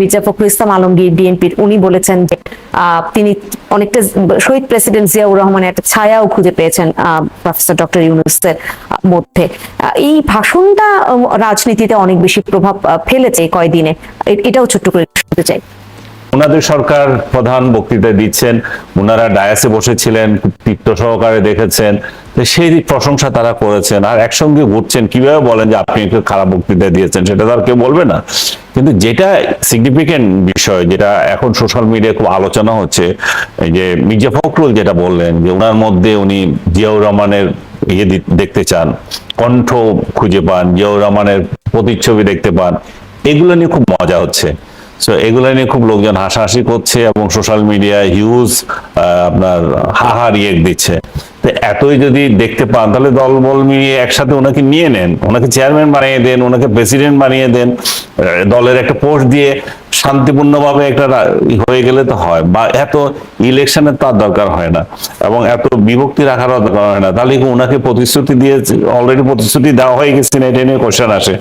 মির্জা ফখরুল ইসলাম আলমগীর বিএনপির, উনি বলেছেন যে তিনি অনেকটা শহীদ প্রেসিডেন্ট জিয়াউর রহমানের একটা ছায়াও খুঁজে পেয়েছেন প্রফেসর ডক্টর ইউনুসের মধ্যে। এই ভাষণটা রাজনীতিতে অনেক বেশি প্রভাব ফেলেছে কয়দিনে। এটাও ছোট্ট করে শুনতে চাই। ওনাদের সরকার প্রধান বক্তৃতা দিচ্ছেন, ওনারা ডায়াসে বসেছিলেন তীর্থ সহকারে দেখেছেন। সেই প্রশংসা তারা করেছেন আর একসঙ্গে ঘুরছেন। কীভাবে বলেন যে আপনি একটু খারাপ বক্তৃতা দিয়েছেন, সেটা তো আর কেউ বলবে না। কিন্তু যেটা সিগনিফিকেন্ট বিষয়, যেটা এখন সোশ্যাল মিডিয়ায় খুব আলোচনা হচ্ছে যে মির্জা ফখরুল যেটা বললেন, যে ওনার মধ্যে উনি জিয়াউর রহমানের ইয়ে দেখতে চান, কণ্ঠ খুঁজে পান, জিয়াউর রহমানের প্রতিচ্ছবি দেখতে পান, এগুলো নিয়ে খুব মজা হচ্ছে। সো এগুলো নিয়ে খুব লোকজন হাসাহাসি করছে এবং সোশ্যাল মিডিয়ায় হিউজ আপনার হাহা দিচ্ছে। তো এতই যদি দেখতে পান তাহলে দল বল মিলিয়ে একসাথে ওনাকে নিয়ে নেন ওনাকে চেয়ারম্যান বানিয়ে দেন ওনাকে প্রেসিডেন্ট বানিয়ে দেন দলের একটা পোস্ট দিয়ে শান্তিপূর্ণভাবে একটা হয়ে গেলে তো হয় বা এত ইলেকশনের তার দরকার হয় না এবং এত বিভক্তি রাখারও দরকার হয় না তাহলে কি ওনাকে প্রতিশ্রুতি দিয়ে অলরেডি প্রতিশ্রুতি দেওয়া হয়ে গেছে না এটা নিয়ে কোশ্চেন আসে?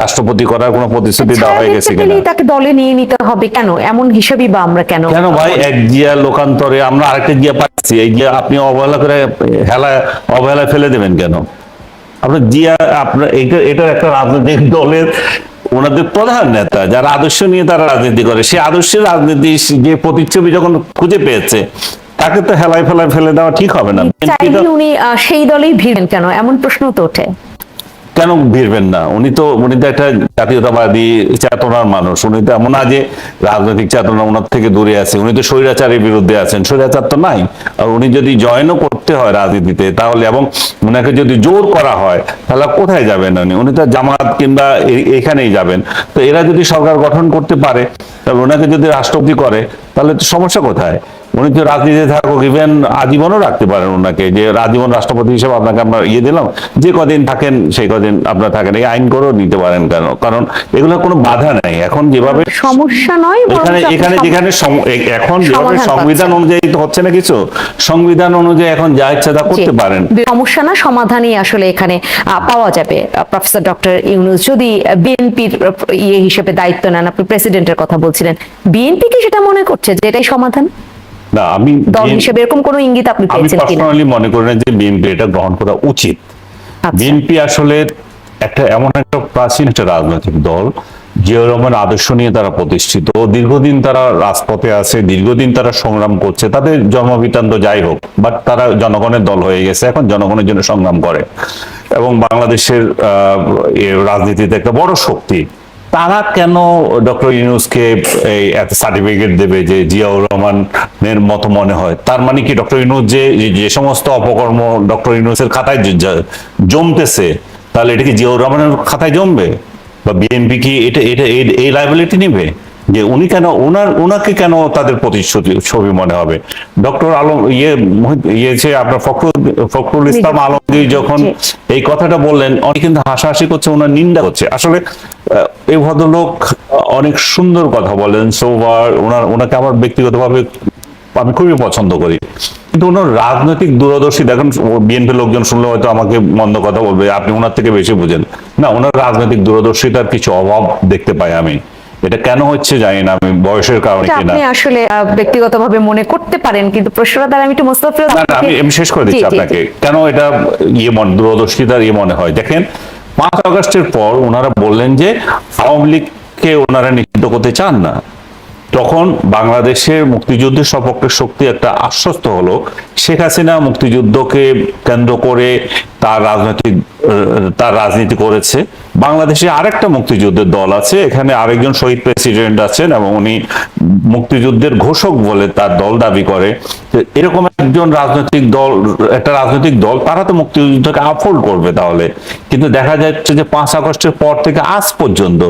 রাষ্ট্রপতি করার কোনো প্রতিশ্রুতি দেওয়া হয়ে গেছে কিনা? তাকে দলে নিয়ে নিতে হবে কেন? এমন হিসাবই বা আমরা কেন কেন ভাই এক জিয়া লোকান্তরে আমরা আরেকটা জিয়া পাচ্ছি এই জিয়া আপনি অবহেলা করে হেলা অবহেলা ফেলে দেবেন কেন? আপনার জিয়া আপনার এটা এটার একটা রাজনৈতিক দলের ওনাদের প্রধান নেতা যারা আদর্শ নিয়ে তারা রাজনীতি করে। সেই আদর্শের রাজনীতি যে প্রতিচ্ছবি যখন খুঁজে পেয়েছে তাকে তো হেলায় ফেলায় ফেলে দেওয়া ঠিক হবে না। উনি সেই দলেই ভিড়েন কেন? এমন প্রশ্ন তো ওঠে। কেন ভিড়বেন না? উনি তো উনি তো একটা জাতীয়তাবাদী চেতনার মানুষ। উনি তো এমন যে রাজনৈতিক চেতনা ওনার থেকে দূরে আছে। উনি তো স্বৈরাচারের বিরুদ্ধে আছেন। স্বৈরাচার তো নাই। আর উনি যদি জয়েনও করতে হয় রাজনীতিতে, তাহলে এবং ওনাকে যদি জোর করা হয়, তাহলে কোথায় যাবেন উনি? উনি তো জামাত কিংবা এখানেই যাবেন। তো এরা যদি সরকার গঠন করতে পারে, তাহলে ওনাকে যদি রাষ্ট্রপতি করে, তাহলে সমস্যা কোথায়? উনি তো রাজনীতিতে থাকুক ইভেন আজীবনও রাখতে পারেন ওনাকে যে আজীবন রাষ্ট্রপতি হিসেবে আপনাকে আমরা ইয়ে দিলাম। যে কদিন থাকেন সেই কদিন আপনার থাকেন এই আইন করেও নিতে পারেন কেন? কারণ এগুলো কোনো বাধা নেই। এখন যেভাবে সমস্যা নয় এখানে এখানে যেখানে এখন যেভাবে সংবিধান অনুযায়ী তো হচ্ছে না কিছু সংবিধান অনুযায়ী এখন যা ইচ্ছা তা করতে পারেন। সমস্যা না সমাধানই আসলে এখানে পাওয়া যাবে। প্রফেসর ডক্টর ইউনুস যদি বিএনপির ইয়ে হিসেবে দায়িত্ব নেন আপনি প্রেসিডেন্টের কথা বলছিলেন বিএনপি কি সেটা মনে করছে যে এটাই সমাধান? না আমি দল হিসেবে এরকম কোনো ইঙ্গিত আপনি পেয়েছেন কিনা? পার্সোনালি মনে করি না যে বিএনপি এটা গ্রহণ করা উচিত। আচ্ছা। বিএনপি আসলে একটা এমন একটা প্রাচীন একটা রাজনৈতিক দল জিয়াউর রহমান আদর্শ নিয়ে তারা প্রতিষ্ঠিত। দীর্ঘদিন তারা রাজপথে আছে দীর্ঘদিন তারা সংগ্রাম করছে তাদের জন্মবৃত্তান্ত যাই হোক বাট তারা জনগণের দল হয়ে গেছে এখন জনগণের জন্য সংগ্রাম করে। এবং বাংলাদেশের আহ, রাজনীতিতে একটা বড় শক্তি। তারা কেন ডক্টর ইউনুসকে এই এত সার্টিফিকেট দেবে যে জিয়াউর রহমানের মতো মনে হয়? তার মানে কি ডক্টর ইউনুস যে যে সমস্ত অপকর্ম ডক্টর ইউনুসের খাতায় জমতেছে তাহলে এটা কি জিয়াউর রহমানের খাতায় জমবে? বা বিএনপি কি এটা এটা এই- লাইবিলিটি নেবে? যে উনি কেন ওনার ওনাকে কেন তাদের প্রতিশ্রুতি ছবি মনে হবে? ডক্টর আলম ইয়ে মহি- ইয়ে আপনার ফখরুল ফখরুল ইসলাম আলমগীর যখন এই কথাটা বললেন অনেক কিন্তু হাসাহাসি করছে ওনার নিন্দা করছে। আসলে এই ভদ্রলোক অনেক সুন্দর কথা বলেন সোবার ওনার ওনাকে আমার ব্যক্তিগতভাবে আমি খুবই পছন্দ করি। কিন্তু ওনার রাজনৈতিক দূরদর্শী দেখেন বিএনপি লোকজন শুনলে হয়তো আমাকে মন্দ কথা বলবে আপনি ওনার থেকে বেশি বুঝেন। না ওনার রাজনৈতিক দূরদর্শিতার কিছু অভাব দেখতে পাই আমি। এটা কেন হচ্ছে জানি না আমি বয়সের কারণে কিনা। আপনি আসলে ব্যক্তিগতভাবে মনে করতে পারেন কিন্তু প্রশ্নটা দ্বারা আমি একটু মোস্তাফিজ আমি শেষ করে দিচ্ছি আপনাকে। কেন এটা ইয়ে মনে দূরদর্শিতার ইয়ে মনে হয়? দেখেন পাঁচ আগস্টের পর ওনারা বললেন যে আওয়ামী লীগকে ওনারা নিষিদ্ধ করতে চান না। তখন বাংলাদেশের মুক্তিযুদ্ধের সপক্ষে শক্তি একটা আশ্বস্ত হলো। শেখ হাসিনা মুক্তিযুদ্ধকে কেন্দ্র করে তার রাজনৈতিক, তার রাজনীতি করেছে। বাংলাদেশে আরেকটা মুক্তিযুদ্ধের দল আছে, এখানে আরেকজন শহীদ প্রেসিডেন্ট আছেন এবং উনি মুক্তিযুদ্ধের ঘোষক বলে তার দল দাবি করে এরকম একজন রাজনৈতিক দল, একটা রাজনৈতিক দল, তারা তো মুক্তিযুদ্ধকে আফোল্ড করবে তাহলে। কিন্তু দেখা যাচ্ছে যে পাঁচ আগস্টের পর থেকে আজ পর্যন্ত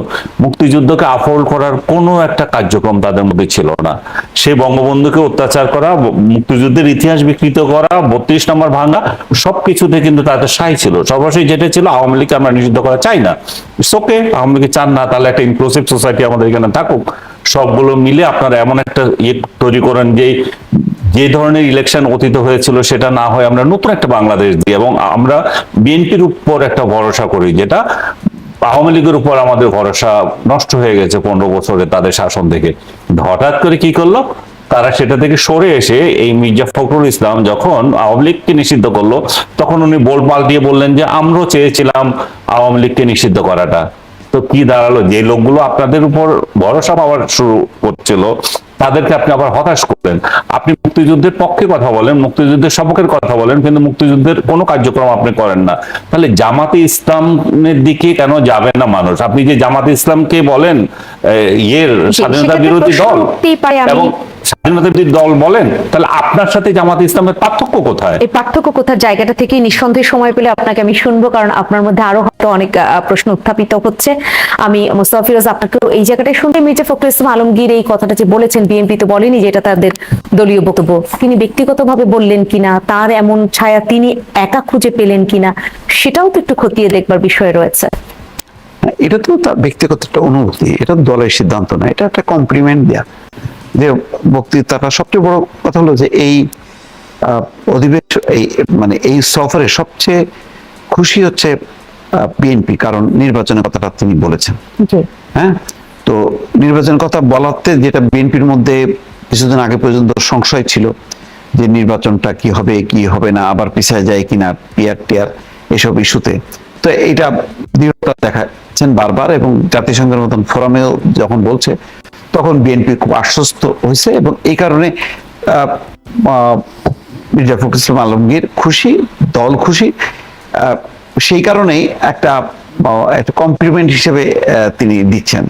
মুক্তিযুদ্ধকে আফোল্ড করার কোনো একটা কার্যক্রম তাদের মধ্যে ছিল না। সেই বঙ্গবন্ধুকে অত্যাচার করা, মুক্তিযুদ্ধের ইতিহাস বিকৃত করা, বত্রিশ নম্বর ভাঙা সবকিছুতে কিন্তু তাদের সাই ছিল। সর্বশেষ যেটা ছিল, আওয়ামী লীগকে আমরা নিষিদ্ধ করা চাই না। ওকে আওয়ামী লীগকে চান না, তাহলে একটা ইনক্লুসিভ সোসাইটি আমাদের এখানে থাকুক। সবগুলো মিলে আপনারা এমন একটা ইয়ে তৈরি করেন যে যে ধরনের ইলেকশন অতীত হয়েছিল সেটা না হয় আমরা নতুন একটা বাংলাদেশ দিই এবং আমরা বিএনপির উপর একটা ভরসা করি যেটা আওয়ামী লীগের উপর আমাদের ভরসা নষ্ট হয়ে গেছে পনেরো বছরে তাদের শাসন থেকে। হঠাৎ করে কি করল? তারা সেটা থেকে সরে এসে এই মির্জা ফখরুল ইসলাম যখন আওয়ামী লীগকে নিষিদ্ধ করল, তখন উনি বোল পাল্টিয়ে বললেন যে, আমরাও চেয়েছিলাম আওয়ামী লীগকে নিষিদ্ধ করাটা। তো কি দাঁড়াল? যে লোকগুলো আপনাদের উপর ভরসা পাওয়ার শুরু করছিল তাদেরকে আপনি আবার হতাশ করলেন আপনি মুক্তিযুদ্ধের পক্ষে কথা বলেন মুক্তিযুদ্ধের সপক্ষের কথা বলেন কিন্তু মুক্তিযুদ্ধের কোনো কার্যক্রম আপনি করেন না। তাহলে জামাতে ইসলামের দিকে কেন যাবে না মানুষ? আপনি যে জামাতে ইসলামকে বলেন ইয়ের স্বাধীনতা বিরোধী দল এবং স্বাধীনতা বিরোধী দল বলেন তাহলে আপনার সাথে জামাতে ইসলামের পার্থক্য কোথায়? এই পার্থক্য কোথার জায়গাটা থেকে নিঃসন্দেহে সময় পেলে আপনাকে আমি শুনব কারণ আপনার মধ্যে আরও হয়তো অনেক প্রশ্ন উত্থাপিত হচ্ছে। আমি মোস্তফা ফিরোজ আপনাকেও এই জায়গাটায় শুনতে মির্জা ফখরুল ইসলাম আলমগীর এই কথাটা যে বলেছেন বিএনপি তো বলেনি যে এটা তাদের দলীয় বক্তব্য। তিনি ব্যক্তিগতভাবে বললেন কিনা তার এমন ছায়া তিনি একা খুঁজে পেলেন কিনা সেটাও তো একটু খতিয়ে দেখবার বিষয় রয়েছে। এটা তো তার ব্যক্তিগত একটা অনুভূতি এটা দলের সিদ্ধান্ত না এটা একটা কমপ্লিমেন্ট দেয়া। যে বক্তৃতাটা সবচেয়ে বড় কথা হলো যে এই অধিবেশন এই মানে এই সফরে সবচেয়ে খুশি হচ্ছে বিএনপি কারণ নির্বাচনের কথাটা তিনি বলেছেন। হ্যাঁ? তো নির্বাচনের কথা বলাতে যেটা বিএনপির মধ্যে কিছুদিন আগে পর্যন্ত সংশয় ছিল যে নির্বাচনটা কি হবে কি হবে না, আবার পিছায় যায় কিনা, পিয়ার টিয়ার এসব ইস্যুতে। তো এইটা দৃঢ়তা দেখাচ্ছেন বারবার এবং জাতিসংঘের মতন ফোরামেও যখন বলছে, তখন বিএনপি খুব আশ্বস্ত হয়েছে এবং এই কারণে মির্জা ফখরুল ইসলাম আলমগীর খুশি, দল খুশি সেই কারণেই একটা একটা কমপ্লিমেন্ট হিসেবে তিনি দিচ্ছেন।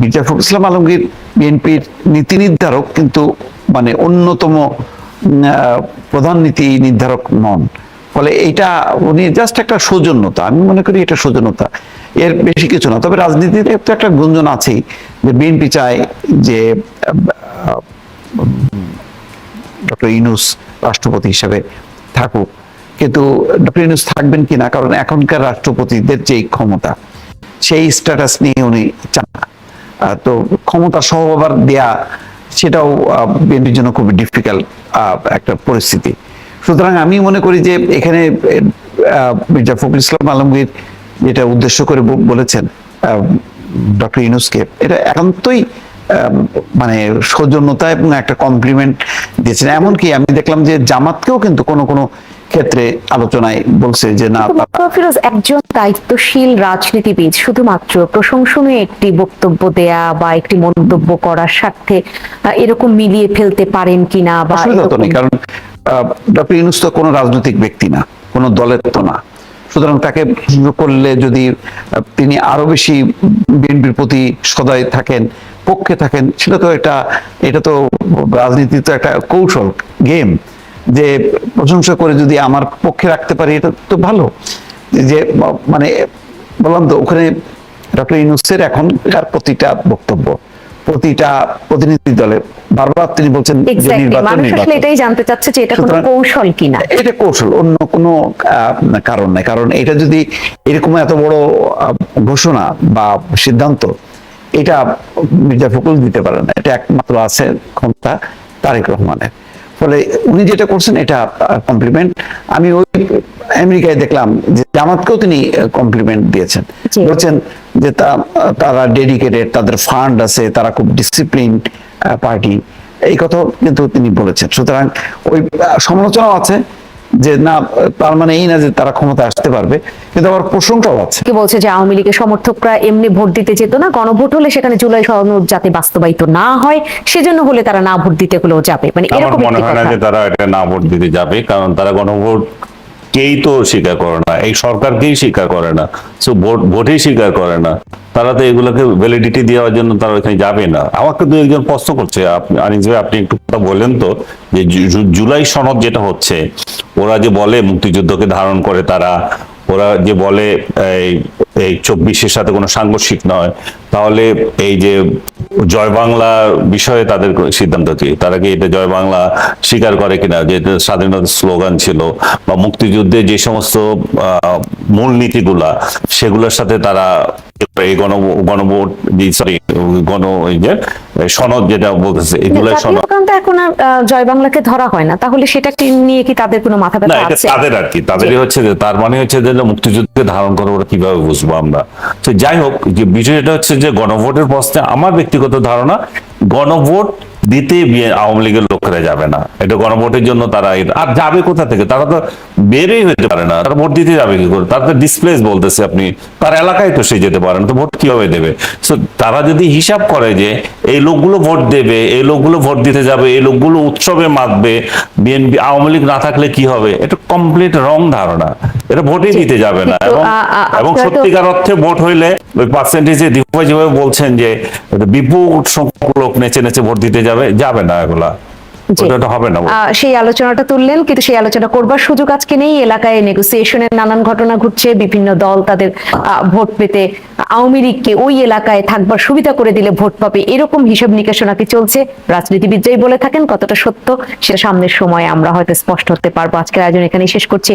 মির্জা ইসলাম আলমগীর, বিএনপির নীতি নির্ধারক কিন্তু মানে অন্যতম প্রধান নীতি নির্ধারক নন। ফলে এইটা উনি জাস্ট একটা সৌজন্যতা। আমি মনে করি এটা সৌজন্যতা। এর বেশি কিছু না। তবে রাজনীতিতে তো একটা গুঞ্জন আছেই যে বিএনপি চায় যে ডক্টর ইনুস রাষ্ট্রপতি হিসেবে থাকুক। কিন্তু ডক্টর ইনুস থাকবেন কিনা? কারণ এখনকার রাষ্ট্রপতিদের যে ক্ষমতা, সেই স্ট্যাটাস নিয়ে উনি চান না। তো ক্ষমতা সহ আবার দেয়া, সেটাও বিএনপির জন্য খুবই ডিফিকাল্ট একটা পরিস্থিতি। সুতরাং আমি মনে করি যে এখানে মির্জা ফখরুল ইসলাম আলমগীর যেটা উদ্দেশ্য করে বলেছেন ডক্টর ইনুসকে এটা একান্তই মানে সৌজন্যতা এবং একটা কমপ্লিমেন্ট দিয়েছেন। এমনকি আমি দেখলাম যে জামাতকেও কিন্তু কোনো কোনো ক্ষেত্রে আলোচনায় বলছে যে না ফিরোজ একজন দায়িত্বশীল রাজনীতিবিদ শুধুমাত্র প্রশংসনীয় একটি বক্তব্য দেয়া বা একটি মন্তব্য করার স্বার্থে এরকম মিলিয়ে ফেলতে পারেন কিনা বা কারণ ডক্টর ইউনুস তো কোনো রাজনৈতিক ব্যক্তি না কোনো দলের তো না। সুতরাং তাকে করলে যদি তিনি আরও বেশি বিএনপির প্রতি সদয় থাকেন পক্ষে থাকেন সেটা তো এটা এটা তো রাজনীতি তো একটা কৌশল গেম। যে প্রশংসা করে যদি আমার পক্ষে রাখতে পারি এটা তো ভালো। যে মানে বললাম তো ওখানে ডক্টর ইউনুসের এখনকার প্রতিটা বক্তব্য প্রতিটা প্রতিনিধি দলে। বারবার তিনি বলছেন এটাই জানতে চাচ্ছে যে এটা কোনো কৌশল কিনা। এটা কৌশল অন্য কোনো কারণ নাই। কারণ এটা যদি এরকম এত বড় ঘোষণা বা সিদ্ধান্ত এটা মির্জা ফখরুল দিতে পারে না। এটা একমাত্র আছে ক্ষমতা তারেক রহমানের। ফলে উনি যেটা করছেন এটা কমপ্লিমেন্ট আমি ওই আমেরিকায় দেখলাম যে জামাতকেও তিনি কমপ্লিমেন্ট দিয়েছেন। বলছেন যে তারা ডেডিকেটেড তাদের ফান্ড আছে তারা খুব ডিসিপ্লিন পার্টি এই কথা কিন্তু তিনি বলেছেন। সুতরাং ওই সমালোচনাও আছে। যে না তার মানে এই না যে তারা ক্ষমতা আসতে পারবে কিন্তু আবার প্রশংসাও আছে। কি বলছে যে আওয়ামী লীগের সমর্থকরা এমনি ভোট দিতে যেত না গণভোট হলে সেখানে জুলাই সনদ যাতে বাস্তবায়িত না হয় সেজন্য হলে তারা না ভোট দিতে হলেও যাবে। মানে এরকম মনে হয় না যে তারা এটা না ভোট দিতে যাবে কারণ তারা গণভোট কেই তো স্বীকার করে না? এই সরকারকেই স্বীকার করে না। সো ভোট, ভোটেই স্বীকার করে না। তারা তো এগুলোকে ভ্যালিডিটি দেওয়ার জন্য তারা ওখানে যাবে না। আমাকে দু একজন প্রশ্ন করছে আপনি আনিস ভাই, আপনি একটু কথা বলেন তো, যে জুলাই সনদ যেটা হচ্ছে, ওরা যে বলে মুক্তিযুদ্ধকে ধারণ করে তারা, ওরা যে বলে এই চব্বিশের সাথে কোনো সাংঘর্ষিক নয়। তাহলে এই যে জয় বাংলা বিষয়ে তাদের সিদ্ধান্ত কি? তারা কি এটা জয় বাংলা স্বীকার করে কিনা? যে স্বাধীনতার স্লোগান ছিল বা মুক্তিযুদ্ধে যে সমস্ত মূলনীতিগুলা সেগুলোর সাথে তারা এই গণ গণভোট সরি গণ সনদ যেটা বলতেছে এগুলো সনদ। এখন আর জয় বাংলাকে ধরা হয় না। তাহলে সেটা নিয়ে কি তাদের কোনো মাথা না ব্যথা আছে? তাদের আর কি। তাদেরই হচ্ছে যে তার মানে হচ্ছে যে মুক্তিযুদ্ধকে ধারণ করে ওরা কীভাবে বুঝব আমরা? তো যাই হোক যে বিষয়টা হচ্ছে যে গণভোটের প্রশ্নে আমার ব্যক্তিগত ধারণা গণভোট দিতে আওয়ামী লীগের লোকেরা যাবে না। এটা গণভোটের জন্য তারা আর যাবে কোথা থেকে? তারা তো বেরই হতে পারে না। তারা ভোট দিতে যাবে কি করে? তারা তো ডিসপ্লেস বলতেছে আপনি। তার এলাকায় তো সে যেতে পারে না, তো ভোট কীভাবে দেবে? সো তারা যদি হিসাব করে যে এই লোকগুলো ভোট দেবে, এই লোকগুলো ভোট দিতে যাবে, এই লোকগুলো উৎসবে মাতবে, বিএনপি, আওয়ামী লীগ না থাকলে কি হবে? এটা কমপ্লিট রং ধারণা। এটা ভোটই দিতে যাবে না। এবং সত্যিকার অর্থে ভোট হইলে ওই পার্সেন্টেজে দীপুভাই যেভাবে বলছেন যে বিপুল সংখ্যক লোক নেচে নেচে ভোট দিতে যাবে যাবে না এগুলা। সেই আলোচনাটা তুললেন কিন্তু সেই আলোচনা করবার সুযোগ আজকে নেই। এলাকায় নেগোসিয়েশনের নানান ঘটনা ঘটছে। বিভিন্ন দল তাদের ভোট পেতে আওয়ামী লীগকে ওই এলাকায় থাকবার সুবিধা করে দিলে ভোট পাবে। এরকম হিসাব নিকাশ নাকি চলছে? রাজনীতিবিদরাই বলে থাকেন কতটা সত্য সেটা সামনের সময়ে আমরা হয়তো স্পষ্ট হতে পারব। আজকের আয়োজন এখানেই শেষ করছি।